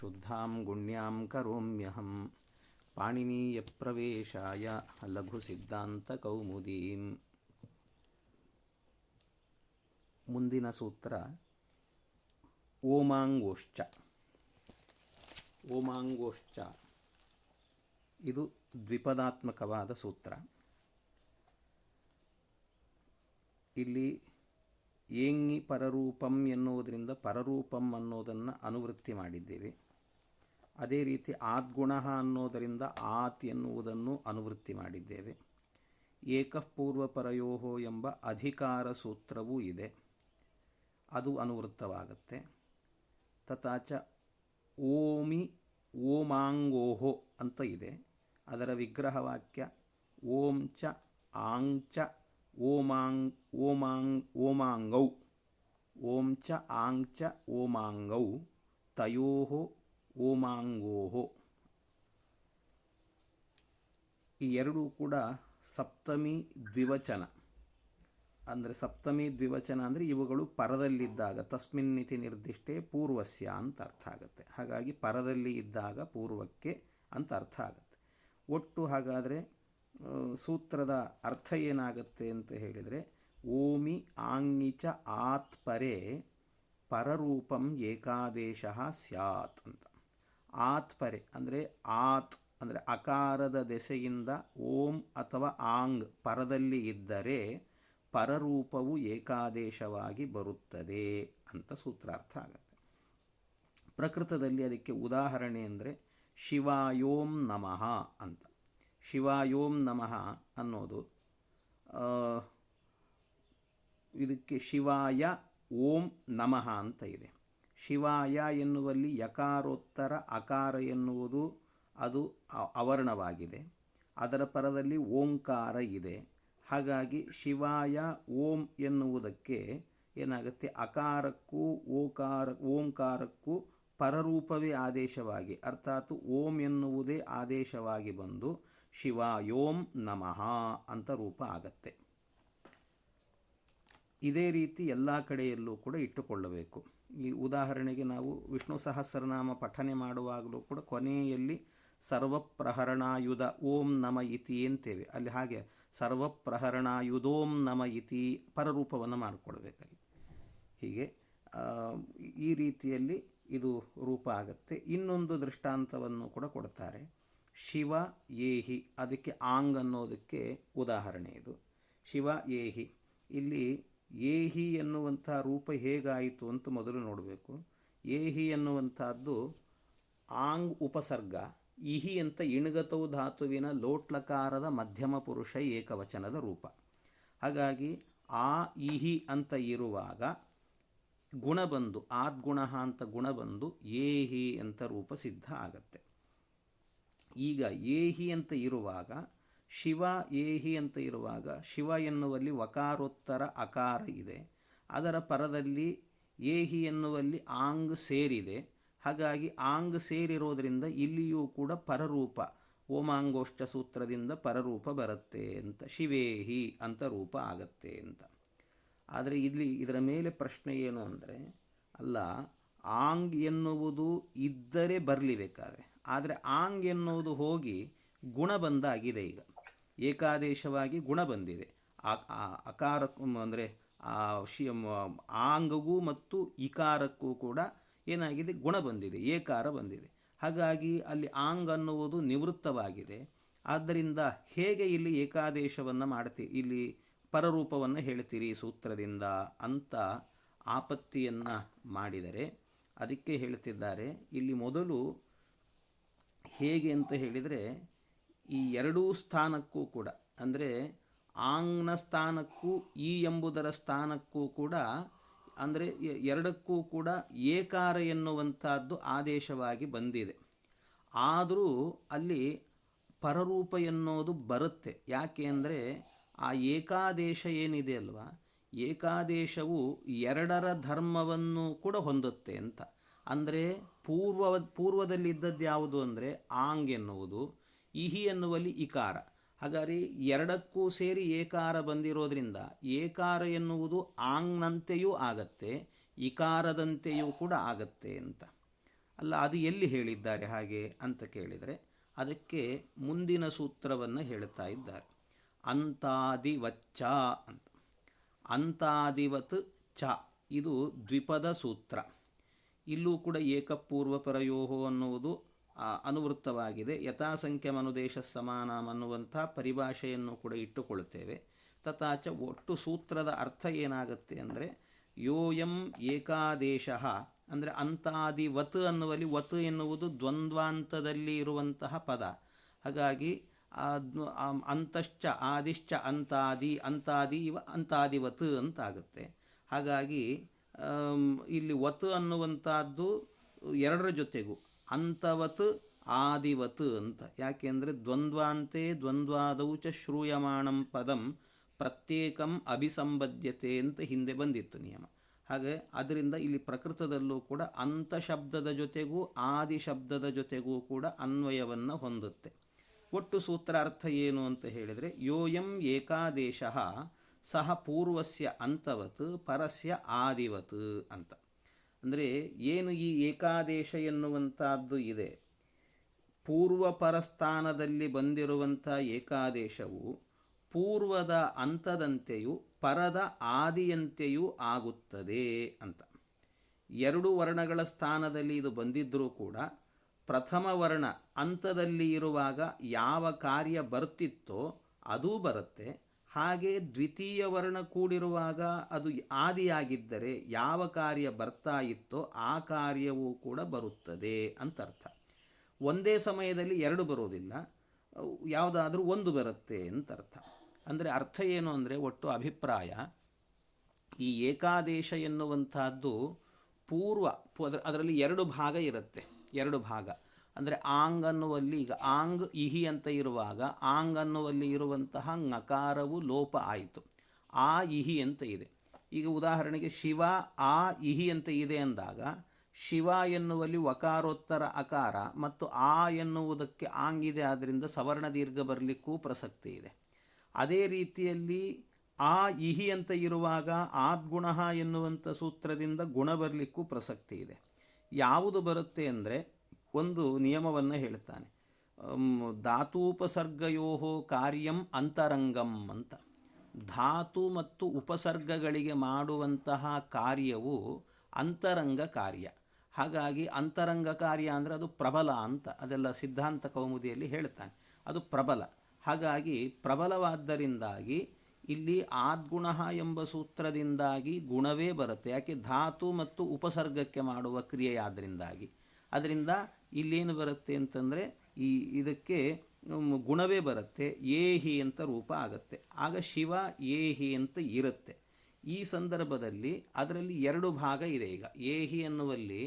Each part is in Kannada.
ಶುದ್ಧಾಂ ಗುಣ್ಯಾಂ ಕರೋಮ್ಯಹಂ ಸಿದ್ಧಾಂತ ಕೌಮುದೀಂ ಮುಂದಿನ ಸೂತ್ರ, ಓಮಾಂಗೋಶ್ಚ. ಓಮಾಂಗೋಶ್ಚ. ಇದು ದ್ವಿಪದಾತ್ಮಕವಾದ ಸೂತ್ರ. ಇಲ್ಲಿ ಏಂಗಿ ಪರರೂಪಂ ಎನ್ನುವುದರಿಂದ ಪರರೂಪಂ ಅನ್ನೋದನ್ನು ಅನುವೃತ್ತಿ ಮಾಡಿದ್ದೇವೆ. ಅದೇ ರೀತಿ ಆದ್ಗುಣ ಅನ್ನೋದರಿಂದ ಆತ್ ಎನ್ನುವುದನ್ನು ಅನುವೃತ್ತಿ ಮಾಡಿದ್ದೇವೆ. ಏಕಪೂರ್ವಪರಯೋ ಎಂಬ ಅಧಿಕಾರ ಸೂತ್ರವೂ ಇದೆ. ಅದು ಅನುವೃತ್ತವಾಗುತ್ತೆ. ತಥಾಚ ಓಮಿ ಓಮಾಂಗೋಹೋ ಅಂತ ಇದೆ. ಅದರ ವಿಗ್ರಹವಾಕ್ಯ ಓಂ ಚ ಆಂಗ್ ಚ ಓಮಾಂಗ್ ಓಮಾಂಗ್ ಓಮಾಂಗೌ. ಓಂ ಚ ಆಂಗ್ ಚ ಓಮಾಂಗೌ ತಯೋ ಓಮಾಂಗೋ ಈ ಎರಡೂ ಕೂಡ ಸಪ್ತಮಿ ದ್ವಿವಚನ. ಅಂದರೆ ಸಪ್ತಮಿ ದ್ವಿವಚನ ಅಂದರೆ ಇವುಗಳು ಪರದಲ್ಲಿದ್ದಾಗ ತಸ್ಮಿನ್ನಿತಿ ನಿರ್ದಿಷ್ಟೇ ಪೂರ್ವಸ್ಯ ಅಂತ ಅರ್ಥ ಆಗುತ್ತೆ. ಹಾಗಾಗಿ ಪರದಲ್ಲಿ ಇದ್ದಾಗ ಪೂರ್ವಕ್ಕೆ ಅಂತ ಅರ್ಥ ಆಗುತ್ತೆ. ಒಟ್ಟು ಹಾಗಾದರೆ ಸೂತ್ರದ ಅರ್ಥ ಏನಾಗುತ್ತೆ ಅಂತ ಹೇಳಿದರೆ, ಓಮಿ ಆಂಗಿಚ ಆತ್ಪರೆ ಪರರೂಪಂ ಏಕಾದೇಶ ಸ್ಯಾತ್ ಅಂತ. ಆತ್ ಪರೆ ಅಂದರೆ ಆತ್, ಅಂದರೆ ಅಕಾರದ ದೆಸೆಯಿಂದ ಓಂ ಅಥವಾ ಆಂಗ್ ಪರದಲ್ಲಿ ಇದ್ದರೆ ಪರರೂಪವು ಏಕಾದೇಶವಾಗಿ ಬರುತ್ತದೆ ಅಂತ ಸೂತ್ರಾರ್ಥ ಆಗುತ್ತೆ. ಪ್ರಕೃತದಲ್ಲಿ ಅದಕ್ಕೆ ಉದಾಹರಣೆ ಅಂದರೆ ಶಿವಾಯೋಂ ನಮಃ ಅಂತ. ಶಿವಾಯೋಂ ನಮಃ ಅನ್ನೋದು ಇದಕ್ಕೆ ಶಿವಾಯ ಓಂ ನಮಃ ಅಂತ ಇದೆ. ಶಿವಾಯ ಎನ್ನುವಲ್ಲಿ ಯಕಾರೋತ್ತರ ಅಕಾರ ಎನ್ನುವುದು ಅದು ಅವರ್ಣವಾಗಿದೆ ಅದರ ಪರದಲ್ಲಿ ಓಂಕಾರ ಇದೆ. ಹಾಗಾಗಿ ಶಿವಾಯ ಓಂ ಎನ್ನುವುದಕ್ಕೆ ಏನಾಗುತ್ತೆ? ಅಕಾರಕ್ಕೂ ಓಕಾರ, ಓಂಕಾರಕ್ಕೂ ಪರರೂಪವೇ ಆದೇಶವಾಗಿ, ಅರ್ಥಾತ್ ಓಂ ಎನ್ನುವುದೇ ಆದೇಶವಾಗಿ ಬಂದು ಶಿವಾಯೋಂ ನಮಃ ಅಂತ ರೂಪ ಆಗತ್ತೆ. ಇದೇ ರೀತಿ ಎಲ್ಲ ಕಡೆಯಲ್ಲೂ ಕೂಡ ಇಟ್ಟುಕೊಳ್ಳಬೇಕು. ಈ ಉದಾಹರಣೆಗೆ ನಾವು ವಿಷ್ಣು ಸಹಸ್ರನಾಮ ಪಠನೆ ಮಾಡುವಾಗಲೂ ಕೂಡ ಕೊನೆಯಲ್ಲಿ ಸರ್ವಪ್ರಹರಣಾಯುಧ ಓಂ ನಮ ಇತಿ ಅಂತೇವೆ. ಅಲ್ಲಿ ಹಾಗೆ ಸರ್ವಪ್ರಹರಣಾಯುಧೋಂ ನಮ ಇತಿ ಪರರೂಪವನ್ನು ಮಾಡಿಕೊಳ್ಬೇಕಲ್ಲಿ ಹೀಗೆ ಈ ರೀತಿಯಲ್ಲಿ ಇದು ರೂಪ ಆಗುತ್ತೆ. ಇನ್ನೊಂದು ದೃಷ್ಟಾಂತವನ್ನು ಕೂಡ ಕೊಡ್ತಾರೆ. ಶಿವ ಏಹಿ, ಅದಕ್ಕೆ ಆಂಗ್ ಅನ್ನೋದಕ್ಕೆ ಉದಾಹರಣೆ ಇದು. ಶಿವ ಏಹಿ, ಇಲ್ಲಿ ಏಹಿ ಎನ್ನುವಂಥ ರೂಪ ಹೇಗಾಯಿತು ಅಂತ ಮೊದಲು ನೋಡಬೇಕು. ಏಹಿ ಎನ್ನುವಂಥದ್ದು ಆಂಗ್ ಉಪಸರ್ಗ, ಇಹಿ ಅಂತ ಇಣಗತವು ಧಾತುವಿನ ಲೋಟ್ಲಕಾರದ ಮಧ್ಯಮ ಪುರುಷ ಏಕವಚನದ ರೂಪ. ಹಾಗಾಗಿ ಆ ಇಹಿ ಅಂತ ಇರುವಾಗ ಗುಣ ಬಂದು ಆದ್ಗುಣ ಅಂತ ಗುಣ ಬಂದು ಏಹಿ ಅಂತ ರೂಪ ಸಿದ್ಧ ಆಗತ್ತೆ. ಈಗ ಏಹಿ ಅಂತ ಇರುವಾಗ ಶಿವ ಏಹಿ ಅಂತ ಇರುವಾಗ ಶಿವ ಎನ್ನುವಲ್ಲಿ ವಕಾರೋತ್ತರ ಅಕಾರ ಇದೆ. ಅದರ ಪರದಲ್ಲಿ ಏಹಿ ಎನ್ನುವಲ್ಲಿ ಆಂಗ್ ಸೇರಿದೆ. ಹಾಗಾಗಿ ಆಂಗ್ ಸೇರಿರೋದ್ರಿಂದ ಇಲ್ಲಿಯೂ ಕೂಡ ಪರರೂಪ ಓಮಾಂಗೋಷ್ಟ ಸೂತ್ರದಿಂದ ಪರರೂಪ ಬರುತ್ತೆ ಅಂತ, ಶಿವೇಹಿ ಅಂತ ರೂಪ ಆಗತ್ತೆ ಅಂತ. ಆದರೆ ಇಲ್ಲಿ ಇದರ ಮೇಲೆ ಪ್ರಶ್ನೆ ಏನು ಅಂದರೆ, ಅಲ್ಲ, ಆಂಗ್ ಎನ್ನುವುದು ಇದ್ದರೆ ಬರಲಿ ಬೇಕಾದರೆ. ಆದರೆ ಆಂಗ್ ಎನ್ನುವುದು ಹೋಗಿ ಗುಣ ಬಂದಾಗಿದೆ ಈಗ. ಏಕಾದೇಶವಾಗಿ ಗುಣ ಬಂದಿದೆ. ಅಕಾರ ಅಂದರೆ ಶಿ ಆಂಗಗೂ ಮತ್ತು ಇಕಾರಕ್ಕೂ ಕೂಡ ಏನಾಗಿದೆ? ಗುಣ ಬಂದಿದೆ, ಏಕಾರ ಬಂದಿದೆ. ಹಾಗಾಗಿ ಅಲ್ಲಿ ಆಂಗ್ ಅನ್ನುವುದು ನಿವೃತ್ತವಾಗಿದೆ. ಆದ್ದರಿಂದ ಹೇಗೆ ಇಲ್ಲಿ ಏಕಾದೇಶವನ್ನು ಮಾಡ್ತೀರಿ ಇಲ್ಲಿ ಪರರೂಪವನ್ನು ಹೇಳ್ತೀರಿ ಸೂತ್ರದಿಂದ ಅಂತ ಆಪತ್ತಿಯನ್ನು ಮಾಡಿದರೆ, ಅದಕ್ಕೆ ಹೇಳ್ತಿದ್ದಾರೆ, ಇಲ್ಲಿ ಮೊದಲು ಹೇಗೆ ಅಂತ ಹೇಳಿದರೆ ಈ ಎರಡೂ ಸ್ಥಾನಕ್ಕೂ ಕೂಡ, ಅಂದರೆ ಆಂಗ್ನ ಸ್ಥಾನಕ್ಕೂ ಈ ಎಂಬುದರ ಸ್ಥಾನಕ್ಕೂ ಕೂಡ, ಅಂದರೆ ಎರಡಕ್ಕೂ ಕೂಡ ಏಕಾರ ಎನ್ನುವಂಥದ್ದು ಆದೇಶವಾಗಿ ಬಂದಿದೆ. ಆದರೂ ಅಲ್ಲಿ ಪರರೂಪ ಎನ್ನುವುದು ಬರುತ್ತೆ. ಯಾಕೆ ಅಂದರೆ ಆ ಏಕಾದೇಶ ಏನಿದೆ ಅಲ್ವಾ? ಏಕಾದೇಶವು ಎರಡರ ಧರ್ಮವನ್ನು ಕೂಡ ಹೊಂದುತ್ತೆ ಅಂತ. ಅಂದರೆ ಪೂರ್ವ ಪೂರ್ವದಲ್ಲಿದ್ದದ್ದು ಯಾವುದು ಅಂದರೆ ಆಂಗ್ ಎನ್ನುವುದು ಇಹಿ ಎನ್ನುವಲ್ಲಿ ಇಕಾರ. ಹಾಗಾದರೆ ಎರಡಕ್ಕೂ ಸೇರಿ ಏಕಾರ ಬಂದಿರೋದ್ರಿಂದ ಏಕಾರ ಎನ್ನುವುದು ಆಂಗ್ನಂತೆಯೂ ಆಗತ್ತೆ ಇಕಾರದಂತೆಯೂ ಕೂಡ ಆಗತ್ತೆ ಅಂತ. ಅಲ್ಲ ಅದು ಎಲ್ಲಿ ಹೇಳಿದ್ದಾರೆ ಹಾಗೆ ಅಂತ ಕೇಳಿದರೆ ಅದಕ್ಕೆ ಮುಂದಿನ ಸೂತ್ರವನ್ನು ಹೇಳ್ತಾ ಇದ್ದಾರೆ. ಅಂತಾದಿವಚ್ಚ ಅಂತ. ಅಂತಾದಿವತ್ ಚ ಇದು ದ್ವಿಪದ ಸೂತ್ರ. ಇಲ್ಲೂ ಕೂಡ ಏಕಪೂರ್ವಪರಯೋಹೋ ಅನ್ನುವುದು ಆ, ಅನುವೃತ್ತವಾಗಿದೆ. ಯಥಾಸಂಖ್ಯಮನುದೇಶ ಸಮಾನಂ ಅನ್ನುವಂಥ ಪರಿಭಾಷೆಯನ್ನು ಕೂಡ ಇಟ್ಟುಕೊಳ್ಳುತ್ತೇವೆ. ತಥಾಚ ಒಟ್ಟು ಸೂತ್ರದ ಅರ್ಥ ಏನಾಗುತ್ತೆ ಅಂದರೆ, ಯೋಯಂ ಏಕಾದೇಶ, ಅಂದರೆ ಅಂತಾದಿವತ್ ಅನ್ನುವಲ್ಲಿ ವತ್ ಎನ್ನುವುದು ದ್ವಂದ್ವಾಂತದಲ್ಲಿ ಇರುವಂತಹ ಪದ. ಹಾಗಾಗಿ ಅಂತಶ್ಚ, ಆದಿಶ್ಚ, ಅಂತಾದಿ ಅಂತಾದಿ ಇವ, ಅಂತಾದಿವತ್ ಅಂತಾಗುತ್ತೆ. ಹಾಗಾಗಿ ಇಲ್ಲಿ ವತ್ ಅನ್ನುವಂಥದ್ದು ಎರಡರ ಜೊತೆಗೂ. ಅಂತವತ್ ಆದಿವತ್ ಅಂತ. ಯಾಕೆಂದರೆ ದ್ವಂದ್ವಾಂತೆ ದ್ವಂದ್ವಾದೌ ಚ ಶ್ರೂಯಮಾಣಂ ಪದಂ ಪ್ರತ್ಯೇಕಂ ಅಭಿಸಂಬದ್ಯತೆ ಅಂತ ಹಿಂದೆ ಬಂದಿತ್ತು ನಿಯಮ. ಹಾಗೆ ಅದರಿಂದ ಇಲ್ಲಿ ಪ್ರಕೃತದಲ್ಲೂ ಕೂಡ ಅಂತ ಶಬ್ದದ ಜೊತೆಗೂ ಆದಿ ಶಬ್ದದ ಜೊತೆಗೂ ಕೂಡ ಅನ್ವಯವನ್ನು ಹೊಂದುತ್ತೆ. ಒಟ್ಟು ಸೂತ್ರಾರ್ಥ ಏನು ಅಂತ ಹೇಳಿದರೆ ಯೋಯಂ ಏಕಾದೇಶ ಸಹ ಪೂರ್ವಸ್ಯ ಅಂತವತ್ ಪರಸ್ಯ ಆದಿವತ್ ಅಂತ. ಅಂದರೆ ಏನು ಈ ಏಕಾದೇಶ ಎನ್ನುವಂಥದ್ದು ಇದೆ. ಪೂರ್ವ ಸ್ಥಾನದಲ್ಲಿ ಬಂದಿರುವಂಥ ಏಕಾದೇಶವು ಪೂರ್ವದ ಅಂತದಂತೆಯೂ ಪರದ ಆದಿಯಂತೆಯೂ ಆಗುತ್ತದೆ ಅಂತ. ಎರಡು ವರ್ಣಗಳ ಸ್ಥಾನದಲ್ಲಿ ಇದು ಬಂದಿದ್ದರೂ ಕೂಡ ಪ್ರಥಮ ವರ್ಣ ಅಂತದಲ್ಲಿ ಇರುವಾಗ ಯಾವ ಕಾರ್ಯ ಬರ್ತಿತ್ತೋ ಅದೂ ಬರುತ್ತೆ. ಹಾಗೆ ದ್ವಿತೀಯ ವರ್ಣ ಕೂಡಿರುವಾಗ ಅದು ಆದಿಯಾಗಿದ್ದರೆ ಯಾವ ಕಾರ್ಯ ಬರ್ತಾ ಇತ್ತೋ ಆ ಕಾರ್ಯವೂ ಕೂಡ ಬರುತ್ತದೆ ಅಂತ ಅರ್ಥ ಒಂದೇ ಸಮಯದಲ್ಲಿ ಎರಡು ಬರೋದಿಲ್ಲ ಯಾವುದಾದ್ರೂ ಒಂದು ಬರುತ್ತೆ ಅಂತ ಅರ್ಥ ಅಂದರೆ ಅರ್ಥ ಏನು ಅಂದರೆ ಒಟ್ಟು ಅಭಿಪ್ರಾಯ. ಈ ಏಕಾದೇಶ ಎನ್ನುವಂಥದ್ದು ಪೂರ್ವ ಅದರಲ್ಲಿ ಎರಡು ಭಾಗ ಇರುತ್ತೆ. ಎರಡು ಭಾಗ. ಅಂದರೆ ಆಂಗ್ ಅನ್ನುವಲ್ಲಿ ಈಗ ಆಂಗ್ ಇಹಿ ಅಂತ ಇರುವಾಗ ಆಂಗ್ ಅನ್ನುವಲ್ಲಿ ಇರುವಂತಹ ನಕಾರವು ಲೋಪ ಆಯಿತು. ಆ ಇಹಿ ಅಂತ ಇದೆ. ಈಗ ಉದಾಹರಣೆಗೆ ಶಿವ ಆ ಇಹಿ ಅಂತ ಇದೆ ಅಂದಾಗ ಶಿವ ಎನ್ನುವಲ್ಲಿ ವಕಾರೋತ್ತರ ಅಕಾರ ಮತ್ತು ಆ ಎನ್ನುವುದಕ್ಕೆ ಆಂಗಿದೆ ಆದ್ದರಿಂದ ಸವರ್ಣ ದೀರ್ಘ ಬರಲಿಕ್ಕೂ ಪ್ರಸಕ್ತಿ ಇದೆ. ಅದೇ ರೀತಿಯಲ್ಲಿ ಆ ಇಹಿ ಅಂತ ಇರುವಾಗ ಆದ್ಗುಣ ಎನ್ನುವಂಥ ಸೂತ್ರದಿಂದ ಗುಣ ಬರಲಿಕ್ಕೂ ಪ್ರಸಕ್ತಿ ಇದೆ. ಯಾವುದು ಬರುತ್ತೆ ಅಂದರೆ ಒಂದು ನಿಯಮವನ್ನು ಹೇಳ್ತಾನೆ ಧಾತೂಪಸರ್ಗಯೋ ಕಾರ್ಯಂ ಅಂತರಂಗಂ ಅಂತ. ಧಾತು ಮತ್ತು ಉಪಸರ್ಗಗಳಿಗೆ ಮಾಡುವಂತಹ ಕಾರ್ಯವು ಅಂತರಂಗ ಕಾರ್ಯ. ಹಾಗಾಗಿ ಅಂತರಂಗ ಕಾರ್ಯ ಅಂದರೆ ಅದು ಪ್ರಬಲ ಅಂತ, ಅದೆಲ್ಲ ಸಿದ್ಧಾಂತ ಕೌಮುದಿಯಲ್ಲಿ ಹೇಳ್ತಾನೆ ಅದು ಪ್ರಬಲ. ಹಾಗಾಗಿ ಪ್ರಬಲವಾದ್ದರಿಂದಾಗಿ ಇಲ್ಲಿ ಆದ್ಗುಣ ಎಂಬ ಸೂತ್ರದಿಂದಾಗಿ ಗುಣವೇ ಬರುತ್ತೆ. ಯಾಕೆ ಧಾತು ಮತ್ತು ಉಪಸರ್ಗಕ್ಕೆ ಮಾಡುವ ಕ್ರಿಯೆಯಾದ್ದರಿಂದಾಗಿ ಅದರಿಂದ ಇಲ್ಲೇನು ಬರುತ್ತೆ ಅಂತಂದರೆ ಈ ಇದಕ್ಕೆ ಗುಣವೇ ಬರುತ್ತೆ. ಏಹಿ ಅಂತ ರೂಪ ಆಗುತ್ತೆ. ಆಗ ಶಿವ ಏಹಿ ಅಂತ ಇರುತ್ತೆ. ಈ ಸಂದರ್ಭದಲ್ಲಿ ಅದರಲ್ಲಿ ಎರಡು ಭಾಗ ಇದೆ ಈಗ. ಏಹಿ ಅನ್ನುವಲ್ಲಿ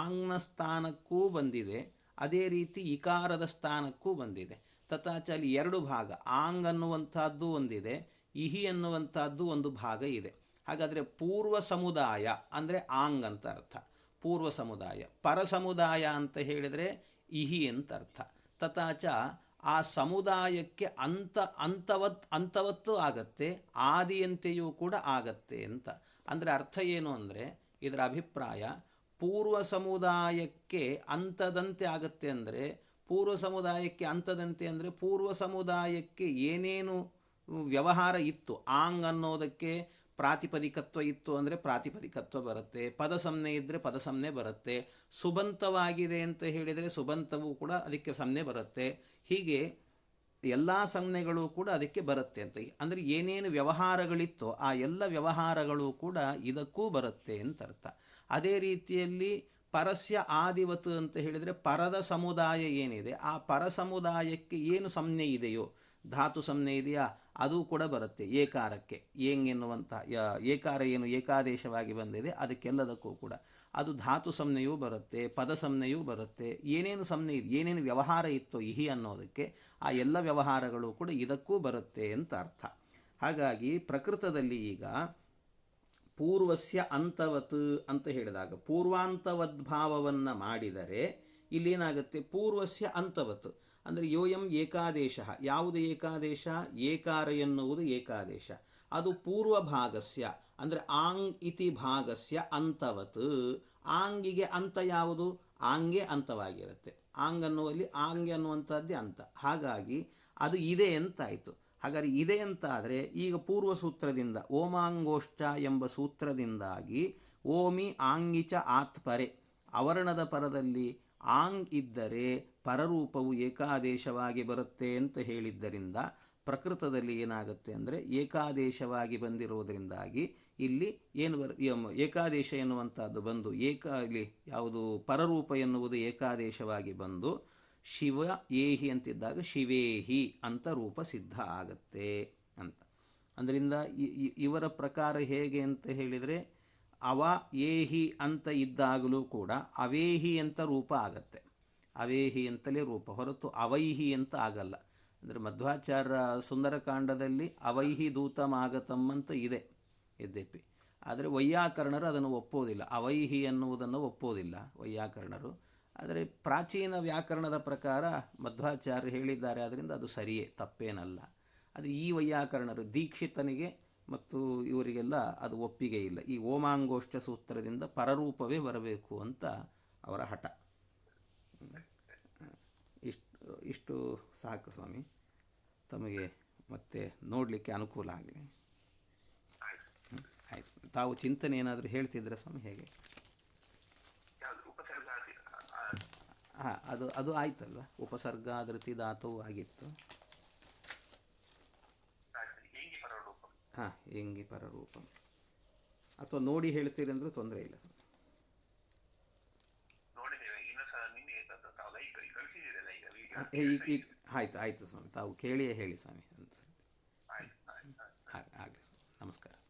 ಆಂಗ್ನ ಸ್ಥಾನಕ್ಕೂ ಬಂದಿದೆ. ಅದೇ ರೀತಿ ಇಕಾರದ ಸ್ಥಾನಕ್ಕೂ ಬಂದಿದೆ. ತಥಾಚ ಅಲ್ಲಿ ಎರಡು ಭಾಗ. ಆಂಗ್ ಅನ್ನುವಂಥದ್ದು ಒಂದಿದೆ, ಇಹಿ ಅನ್ನುವಂಥದ್ದು ಒಂದು ಭಾಗ ಇದೆ. ಹಾಗಾದರೆ ಪೂರ್ವ ಸಮುದಾಯ ಅಂದರೆ ಆಂಗ್ ಅಂತ ಅರ್ಥ. ಪೂರ್ವ ಸಮುದಾಯ ಪರ ಸಮುದಾಯ ಅಂತ ಹೇಳಿದರೆ ಇಹಿ ಅಂತ ಅರ್ಥ ತಥಾಚ ಆ ಸಮುದಾಯಕ್ಕೆ ಅಂತ, ಅಂತವತ್, ಅಂತವತ್ತು ಆಗತ್ತೆ, ಆದಿಯಂತೆಯೂ ಕೂಡ ಆಗತ್ತೆ ಅಂತ. ಅಂದರೆ ಅರ್ಥ ಏನು ಅಂದರೆ ಇದರ ಅಭಿಪ್ರಾಯ ಪೂರ್ವ ಸಮುದಾಯಕ್ಕೆ ಅಂತದಂತೆ ಆಗತ್ತೆ ಅಂದರೆ ಪೂರ್ವ ಸಮುದಾಯಕ್ಕೆ ಅಂತದಂತೆ ಅಂದರೆ ಪೂರ್ವ ಸಮುದಾಯಕ್ಕೆ ಏನೇನು ವ್ಯವಹಾರ ಇತ್ತು, ಆಂಗ್ ಅನ್ನೋದಕ್ಕೆ ಪ್ರಾತಿಪದಿಕತ್ವ ಇತ್ತು ಅಂದರೆ ಪ್ರಾತಿಪದಿಕತ್ವ ಬರುತ್ತೆ. ಪದ ಸಂಜ್ಞೆ ಇದ್ದರೆ ಪದ ಸಂಜ್ಞೆ ಬರುತ್ತೆ. ಸುಬಂತವಾಗಿದೆ ಅಂತ ಹೇಳಿದರೆ ಸುಬಂತವೂ ಕೂಡ ಅದಕ್ಕೆ ಸಂಜ್ಞೆ ಬರುತ್ತೆ. ಹೀಗೆ ಎಲ್ಲ ಸಂಜ್ಞೆಗಳು ಕೂಡ ಅದಕ್ಕೆ ಬರುತ್ತೆ ಅಂತ. ಅಂದರೆ ಏನೇನು ವ್ಯವಹಾರಗಳಿತ್ತೋ ಆ ಎಲ್ಲ ವ್ಯವಹಾರಗಳು ಕೂಡ ಇದಕ್ಕೂ ಬರುತ್ತೆ ಅಂತ ಅರ್ಥ. ಅದೇ ರೀತಿಯಲ್ಲಿ ಪರಸ್ಯ ಆದಿವತ್ತು ಅಂತ ಹೇಳಿದರೆ ಪರದ ಸಮುದಾಯ ಏನಿದೆ, ಆ ಪರ ಸಮುದಾಯಕ್ಕೆ ಏನು ಸಂಜ್ಞೆ ಇದೆಯೋ ಧಾತು ಸಂಜ್ಞೆ ಇದೆಯಾ? ಅದು ಕೂಡ ಬರುತ್ತೆ. ಏಕಾರಕ್ಕೆ. ಏಂಗ್ ಎನ್ನುವಂಥ ಏಕಾರ ಏನು ಏಕಾದೇಶವಾಗಿ ಬಂದಿದೆ, ಅದಕ್ಕೆಲ್ಲದಕ್ಕೂ ಕೂಡ. ಅದು ಧಾತು ಸಂಜ್ಞೆಯೂ ಬರುತ್ತೆ, ಪದ ಸಂಜ್ಞೆಯೂ ಬರುತ್ತೆ. ಏನೇನು ಸಂಜ್ಞೆ ಇದೆ, ಏನೇನು ವ್ಯವಹಾರ ಇತ್ತೋ ಇಹಿ ಅನ್ನೋದಕ್ಕೆ ಆ ಎಲ್ಲ ವ್ಯವಹಾರಗಳು ಕೂಡ ಇದಕ್ಕೂ ಬರುತ್ತೆ ಅಂತ ಅರ್ಥ. ಹಾಗಾಗಿ ಪ್ರಕೃತದಲ್ಲಿ ಈಗ ಪೂರ್ವಸ್ಯ ಅಂತವತ್ ಅಂತ ಹೇಳಿದಾಗ, ಪೂರ್ವಾಂತವದ್ಭಾವವನ್ನು ಮಾಡಿದರೆ ಇಲ್ಲೇನಾಗುತ್ತೆ? ಪೂರ್ವಸ್ಯ ಅಂತವತ್ ಅಂದರೆ ಯೋಯಂ ಏಕಾದೇಶ. ಯಾವುದು ಏಕಾದೇಶ? ಏಕಾರ ಎನ್ನುವುದು ಏಕಾದೇಶ. ಅದು ಪೂರ್ವ ಭಾಗಸ್ಯ ಅಂದರೆ ಆಂಗ್ ಇತಿ ಭಾಗಸ್ಯ ಅಂತವತ್. ಆಂಗಿಗೆ ಅಂತ ಯಾವುದು? ಆಂಗೆ ಅಂತವಾಗಿರುತ್ತೆ. ಆಂಗ್ ಅನ್ನುವಲ್ಲಿ ಆಂಗೆ ಅನ್ನುವಂಥದ್ದೇ ಅಂತ. ಹಾಗಾಗಿ ಅದು ಇದೆ ಅಂತಾಯಿತು. ಹಾಗಾದರೆ ಇದೆ ಅಂತಾದರೆ ಈಗ ಪೂರ್ವ ಸೂತ್ರದಿಂದ ಓಮಾಂಗೋಷ್ಟ ಎಂಬ ಸೂತ್ರದಿಂದಾಗಿ ಓಮಿ ಆಂಗಿಚ ಆತ್ಪರೆ. ಅವರ್ಣದ ಪರದಲ್ಲಿ ಆಂಗ್ ಇದ್ದರೆ ಪರರೂಪವು ಏಕಾದೇಶವಾಗಿ ಬರುತ್ತೆ ಅಂತ ಹೇಳಿದ್ದರಿಂದ ಪ್ರಕೃತದಲ್ಲಿ ಏನಾಗುತ್ತೆ ಅಂದರೆ ಏಕಾದೇಶವಾಗಿ ಬಂದಿರುವುದರಿಂದಾಗಿ ಇಲ್ಲಿ ಏನು ಬರ ಏಕಾದೇಶ ಎನ್ನುವಂಥದ್ದು ಬಂದು ಏಕ, ಇಲ್ಲಿ ಯಾವುದು ಪರರೂಪ ಎನ್ನುವುದು ಏಕಾದೇಶವಾಗಿ ಬಂದು ಶಿವ ಏಹಿ ಅಂತಿದ್ದಾಗ ಶಿವೇಹಿ ಅಂತ ರೂಪ ಸಿದ್ಧ ಆಗತ್ತೆ ಅಂತ. ಅದರಿಂದ ಇವರ ಪ್ರಕಾರ ಹೇಗೆ ಅಂತ ಹೇಳಿದರೆ ಅವ ಏಹಿ ಅಂತ ಇದ್ದಾಗಲೂ ಕೂಡ ಅವೇಹಿ ಅಂತ ರೂಪ ಆಗತ್ತೆ. ಅವೇಹಿ ಅಂತಲೇ ರೂಪ, ಹೊರತು ಅವೈಹಿ ಅಂತ ಆಗಲ್ಲ. ಅಂದರೆ ಮಧ್ವಾಚಾರ್ಯ ಸುಂದರಕಾಂಡದಲ್ಲಿ ಅವೈಹಿ ದೂತಮಾಗತಂ ಅಂತ ಇದೆ ಯದ್ಯಪಿ. ಆದರೆ ವೈಯಾಕರಣರು ಅದನ್ನು ಒಪ್ಪೋದಿಲ್ಲ ಅವೈಹಿ ಅನ್ನುವುದನ್ನು ಒಪ್ಪೋದಿಲ್ಲ ವೈಯಾಕರಣರು. ಆದರೆ ಪ್ರಾಚೀನ ವ್ಯಾಕರಣದ ಪ್ರಕಾರ ಮಧ್ವಾಚಾರ್ಯರು ಹೇಳಿದ್ದಾರೆ ಆದ್ದರಿಂದ ಅದು ಸರಿಯೇ, ತಪ್ಪೇನಲ್ಲ. ಅದು ಈ ವೈಯಾಕರಣರು, ದೀಕ್ಷಿತನಿಗೆ ಮತ್ತು ಇವರಿಗೆಲ್ಲ ಅದು ಒಪ್ಪಿಗೆ ಇಲ್ಲ. ಈ ಓಮಾಂಗೋಷ್ಠ ಸೂತ್ರದಿಂದ ಪರರೂಪವೇ ಬರಬೇಕು ಅಂತ ಅವರ ಹಠ. ಇಷ್ಟು ಸಾಕು ಸ್ವಾಮಿ. ತಮಗೆ ಮತ್ತೆ ನೋಡಲಿಕ್ಕೆ ಅನುಕೂಲ ಆಗಲಿ. ಆಯಿತು. ತಾವು ಚಿಂತನೆ ಏನಾದರೂ ಹೇಳ್ತಿದ್ರೆ ಸ್ವಾಮಿ ಹೇಗೆ? ಹಾಂ ಅದು ಅದು ಆಯ್ತಲ್ವ? ಉಪಸರ್ಗ ಧೃತಿ ಧಾತುವು ಆಗಿತ್ತು ಹಾಂ ಎಂಗಿ ಪರರೂಪ? ಅಥವಾ ನೋಡಿ ಹೇಳ್ತೀರಿ ಅಂದರೂ ತೊಂದರೆ ಇಲ್ಲ ಸ್ವಾಮಿ. ನಿನ್ನೆ ತಾವು ಲೈವ್ ಕಳಿಸಿದ್ದೀರಲ್ಲ ಈಗ ಈಗ ಈಗ ಆಯ್ತು ಆಯಿತು ಸ್ವಾಮಿ. ತಾವು ಕೇಳಿಯೇ ಹೇಳಿ ಸ್ವಾಮಿ. ಅಂತ ಆಗಲಿ ಸ್ವಾಮಿ. ನಮಸ್ಕಾರ.